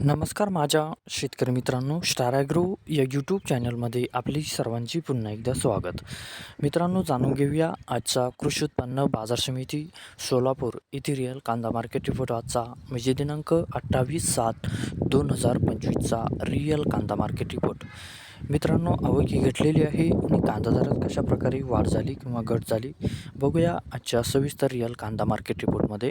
नमस्कार माझ्या शेतकरी मित्रांनो स्टाराग्रो या यूट्यूब चॅनलमध्ये आपली सर्वांची पुन्हा एकदा स्वागत. मित्रांनो जाणून घेऊया आजचा कृषी उत्पन्न बाजार समिती सोलापूर येथे रिअल कांदा मार्केट रिपोर्ट आजचा. म्हणजे दिनांक अठ्ठावीस सात दोन हजार पंचवीसचा रिअल कांदा मार्केट रिपोर्ट मित्रांनो आवक ही घटलेली आहे आणि कांदा दरात कशा प्रकारे वाढ झाली किंवा घट झाली बघूया आजच्या सविस्तर रिअल कांदा मार्केट रिपोर्टमध्ये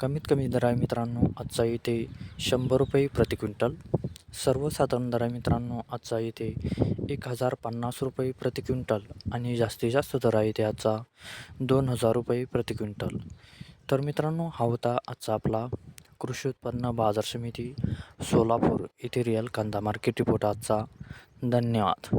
कमीत कमी दर आहे मित्रांनो आजचा इथे शंभर रुपये प्रति क्विंटल. सर्वसाधारण दर आहे मित्रांनो आजचा इथे एक हजार पन्नास रुपये प्रति क्विंटल आणि जास्तीत जास्त दर आहे इथे आजचा दोन हजार रुपये प्रति क्विंटल. तर मित्रांनो हा होता आजचा आपला कृषी उत्पन्न बाजार समिती सोलापूर येथे रिअल कांदा मार्केट रिपोर्ट आजचा. धन्यवाद.